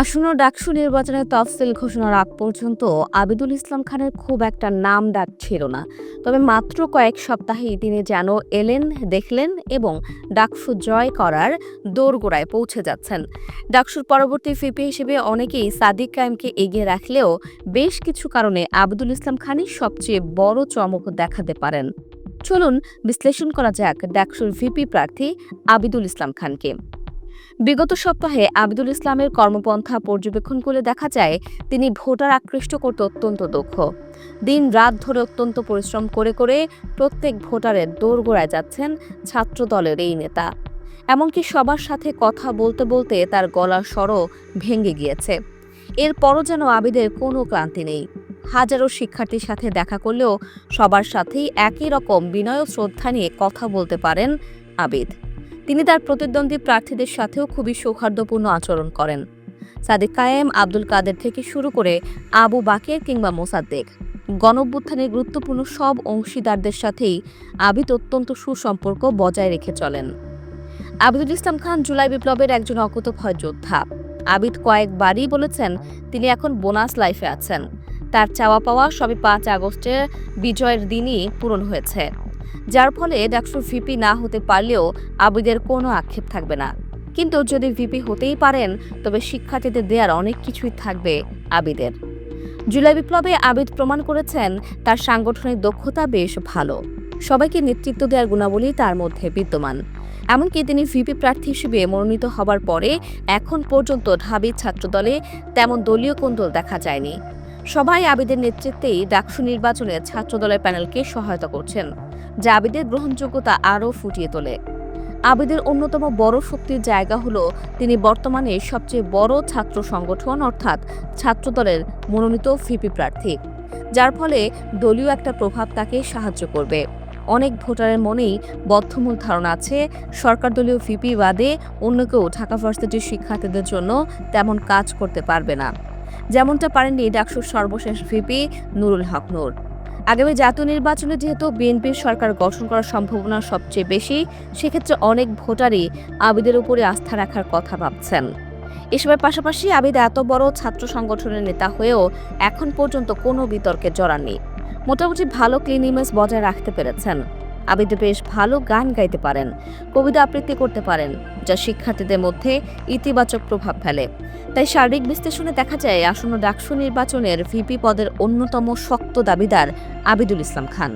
আসন্ন ডাকসু নির্বাচনের তফসিল ঘোষণার আগ পর্যন্ত আবিদুল ইসলাম খানের খুব একটা নাম ডাক ছিল না। তবে মাত্র কয়েক সপ্তাহেই তিনি যেন এলেন, দেখলেন এবং ডাকসু জয় করার দোরগোড়ায় পৌঁছে যাচ্ছেন। ডাকসুর পরবর্তী ফিপি হিসেবে অনেকেই সাদিক কায়েমকে এগিয়ে রাখলেও বেশ কিছু কারণে আবিদুল ইসলাম খানই সবচেয়ে বড় চমক দেখাতে পারেন। চলুন বিশ্লেষণ করা যাক ডাকসুর ভিপি প্রার্থী আবিদুল ইসলাম খানকে। বিগত সপ্তাহে আবিদুল ইসলামের কর্মপন্থা পর্যবেক্ষণ করে দেখা যায়, তিনি ভোটার আকৃষ্ট করতে অত্যন্ত দক্ষ। দিন রাত ধরে অত্যন্ত পরিশ্রম করে করে প্রত্যেক ভোটারের দোরগোড়ায় যাচ্ছেন ছাত্র দলের এই নেতা। এমনকি সবার সাথে কথা বলতে বলতে তার গলার স্বরও ভেঙে গিয়েছে। এরপরও যেন আবিদের কোনো ক্লান্তি নেই। হাজারো শিক্ষার্থীর সাথে দেখা করলেও সবার সাথেই একই রকম বিনয় শ্রদ্ধা নিয়ে কথা বলতে পারেন আবিদ। তিনি তার প্রতিদ্বন্দ্বী প্রার্থীদের সাথেও খুবই সৌহার্দ্যপূর্ণ আচরণ করেন। সাদিক কায়েম, আব্দুল কাদের থেকে শুরু করে আবু বাকের কিংবা মোসাদ্দেক। গণঅভ্যুত্থানের গুরুত্বপূর্ণ সব অংশীদারদের সাথেই আবিদ অত্যন্ত সুসম্পর্ক বজায় রেখে চলেন। আবিদুল ইসলাম খান জুলাই বিপ্লবের একজন অকুতভয় যোদ্ধা। আবিদ কয়েকবারই বলেছেন, তিনি এখন বোনাস লাইফে আছেন। তার চাওয়া পাওয়া সবই পাঁচ আগস্টের বিজয়ের দিনই পূরণ হয়েছে। যার ফলে ডাকসু ভিপি না হতে পারলেও আবিদের কোনো আক্ষেপ থাকবে না। কিন্তু যদি ভিপি হতেই পারেন, তবে শিক্ষার্থীদের দেওয়ার অনেক কিছুই থাকবে আবিদের। জুলাই বিপ্লবে আবিদ প্রমাণ করেছেন তার সাংগঠনিক দক্ষতা বেশ ভালো। সবাইকে নেতৃত্ব দেওয়ার গুণাবলী তার মধ্যে বিদ্যমান। এমনকি তিনি ভিপি প্রার্থী হিসেবে মনোনীত হবার পরে এখন পর্যন্ত ঢাবি ছাত্রদলে তেমন দলীয় কোন্দল দেখা যায়নি। সবাই আবিদের নেতৃত্বেই ডাকসু নির্বাচনে ছাত্রদলের প্যানেলকে সহায়তা করছেন। যা আবিদের গ্রহণযোগ্যতা আরও ফুটিয়ে তোলে। আবিদের অন্যতম বড় শক্তির জায়গা হলো তিনি বর্তমানে সবচেয়ে বড় ছাত্র সংগঠন, অর্থাৎ ছাত্রদলের মনোনীত ভিপি প্রার্থী, যার ফলে দলীয় একটা প্রভাব তাকে সাহায্য করবে। অনেক ভোটারের মনেই বদ্ধমূল ধারণা আছে, সরকার দলীয় ভিপি বাদে অন্য কেউ ঢাকা ভার্সিটির শিক্ষার্থীদের জন্য তেমন কাজ করতে পারবে না। যেমনটা পারেননি ডাকসুর সর্বশেষ ভিপি নুরুল হক নূর। আগামী জাতীয় নির্বাচনে যেহেতু বিএনপির সরকার গঠন করার সম্ভাবনা সবচেয়ে বেশি, সেক্ষেত্রে অনেক ভোটারই আবিদের উপরে আস্থা রাখার কথা ভাবছেন। এসবের পাশাপাশি আবিদ এত বড় ছাত্র সংগঠনের নেতা হয়েও এখন পর্যন্ত কোনো বিতর্কে জড়াননি। মোটামুটি ভালো ক্লিন ইমেজ বজায় রাখতে পেরেছেন। আবিদ বেশ ভালো গান গাইতে পারেন, কবিতা আবৃত্তি করতে পারেন, যা শিক্ষার্থীদের মধ্যে ইতিবাচক প্রভাব ফেলে। তাই শারীরিক বিশ্লেষণে দেখা যায়, আসন্ন ডাকসু নির্বাচনের ভিপি পদের অন্যতম শক্ত দাবিদার আবিদুল ইসলাম খান।